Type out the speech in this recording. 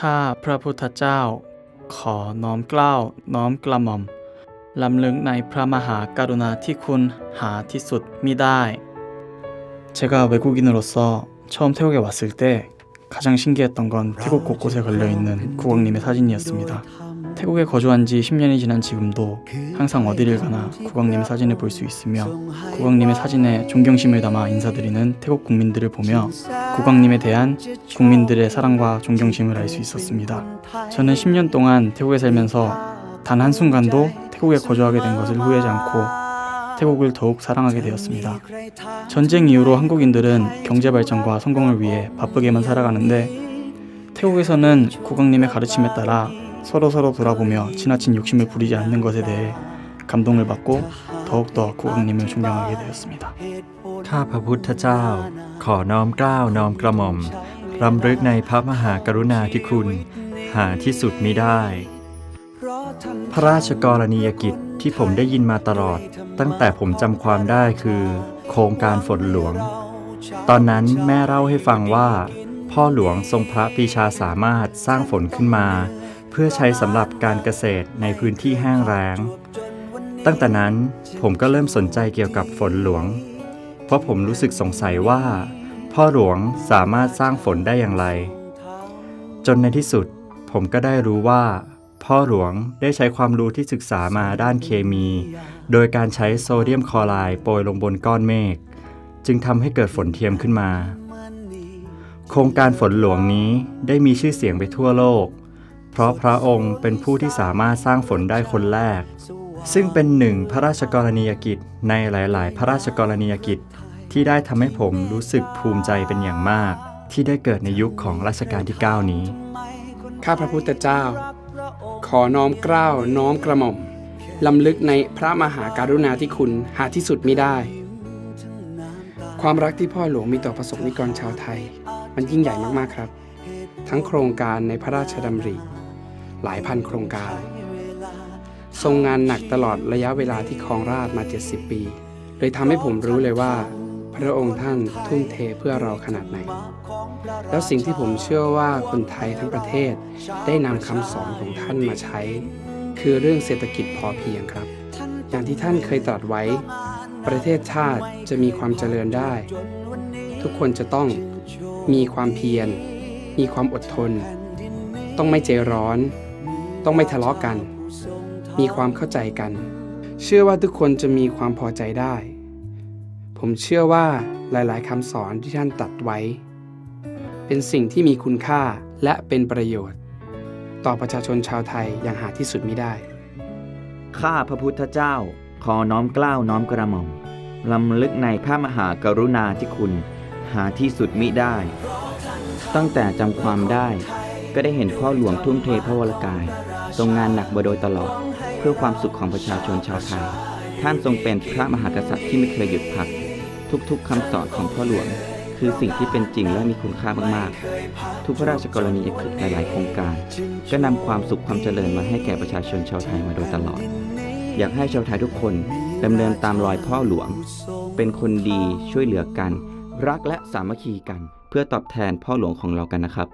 ข้าพระพุทธเจ้า ขอน้อมเกล้าวน้อมกระหม่อมลำลึกในพระมหากรุณาธิคุณหาที่สุดมิได้ 제가 외국인으로서 처음 태국에 왔을 때 가장 신기했던 건 태국 곳곳에 걸려 있는 국왕님의 사진이었습니다. 태국에 거주한 지 10년이 지난 지금도 항상 어디를 가나 국왕님의 사진을 볼 수 있으며 국왕님의 사진에 존경심을 담아 인사드리는 태국 국민들을 보며 국왕님에 대한 국민들의 사랑과 존경심을 알 수 있었습니다. 저는 10년 동안 태국에 살면서 단 한순간도 태국에 거주하게 된 것을 후회하지 않고 태국을 더욱 사랑하게 되었습니다. 전쟁 이후로 한국인들은 경제 발전과 성공을 위해 바쁘게만 살아가는데 태국에서는 국왕님의 가르침에 따라 서로 서로 돌아보며 지나친 욕심을 부리지 않는 것에 대해 감동을 받고 더욱더 국왕님을 존경하게 되었습니다. ข้าพระพุทธเจ้า ขอน้อมเกล้าวน้อมกระหม่อมรำลึกในพระมหากรุณาธิคุณ หาที่สุดมิได้ พระราชกรณียกิจที่ผมได้ยินมาตลอด ตั้งแต่ผมจำความได้คือ โครงการฝนหลวง ตอนนั้นแม่เล่าให้ฟังว่า พ่อหลวงทรงพระปีชาสามารถสร้างฝนขึ้นมา เพื่อใช้สำหรับการเกษตรในพื้นที่แห้งแล้งตั้งแต่นั้นผมก็เริ่มสนใจเกี่ยวกับฝนหลวง เพราะผมรู้สึกสงสัยว่า พ่อหลวงสามารถสร้างฝนได้อย่างไร จนในที่สุดผมก็ได้รู้ว่า พ่อหลวงได้ใช้ความรู้ที่ศึกษามาด้านเคมี โดยการใช้โซเดียมคลอไรด์โปรยลงบนก้อนเมฆจึงทำให้เกิดฝนเทียมขึ้นมา โครงการฝนหลวงนี้ได้มีชื่อเสียงไปทั่วโลก เพราะพระองค์เป็นผู้ที่สามารถสร้างฝนได้คนแรก ซึ่งเป็นหนึ่งพระราชกรณียกิจในหลาย ๆ พระราชกรณียกิจที่ได้ทำให้ผมรู้สึกภูมิใจเป็นอย่างมาก ที่ได้เกิดในยุคของรัชกาลที่ 9 นี้ ข้าพระพุทธเจ้า ขอน้อมเกล้าน้อมกระหม่อมลำลึกในพระมหาการุณาธิคุณหาที่สุดมิได้ ความรักที่พ่อหลวงมีต่อประสบนิกรชาวไทย มันยิ่งใหญ่มาก ๆ ครับ ทั้งโครงการในพระราชดำริ หลายพันโครงการ ทรงงานหนักตลอดระยะเวลาที่ครองราชมา 70 ปี เลยทำให้ผมรู้เลยว่า พระองค์ท่านทุ่มเทเพื่อเราขนาดไหน แล้วสิ่งที่ผมเชื่อว่าคนไทยทั้งประเทศได้นำคำสอนของท่านมาใช้ คือเรื่องเศรษฐกิจพอเพียงครับ อย่างที่ท่านเคยตรัสไว้ ประเทศชาติจะมีความเจริญได้ ทุกคนจะต้องมีความเพียร มีความอดทน ต้องไม่ใจร้อน ต้องไม่ทะเลาะกัน มีความเข้าใจกัน เชื่อว่าทุกคนจะมีความพอใจได้ ผมเชื่อว่าหลายๆคำสอนที่ท่านตัดไว้ เป็นสิ่งที่มีคุณค่าและเป็นประโยชน์ ต่อประชาชนชาวไทยอย่างหาที่สุดมิได้ ข้าพระพุทธเจ้าขอน้อมเกล้าวน้อมกระหม่อมลำลึกในพระมหากรุณาธิคุณหาที่สุดมิได้ ตั้งแต่จำความได้ ก็ได้เห็นพ่อหลวงทุ่มเทพระวรกาย ทรงงานหนักมาโดยตลอด เพื่อความสุขของประชาชนชาวไทย ท่านทรงเป็นพระมหากษัตริย์ที่ไม่เคยหยุดพัก ทุกๆคำสอนของพ่อหลวง คือสิ่งที่เป็นจริงและมีคุณค่ามากๆ ทุกพระราชกรณียกิจหลายๆโครงการ ก็นำความสุขความเจริญมาให้แก่ประชาชนชาวไทยมาโดยตลอด อยากให้ชาวไทยทุกคนดำเนินตามรอยพ่อหลวง เป็นคนดีช่วยเหลือกัน รักและสามัคคีกัน เพื่อตอบแทนพ่อหลวงของเรากันนะครับ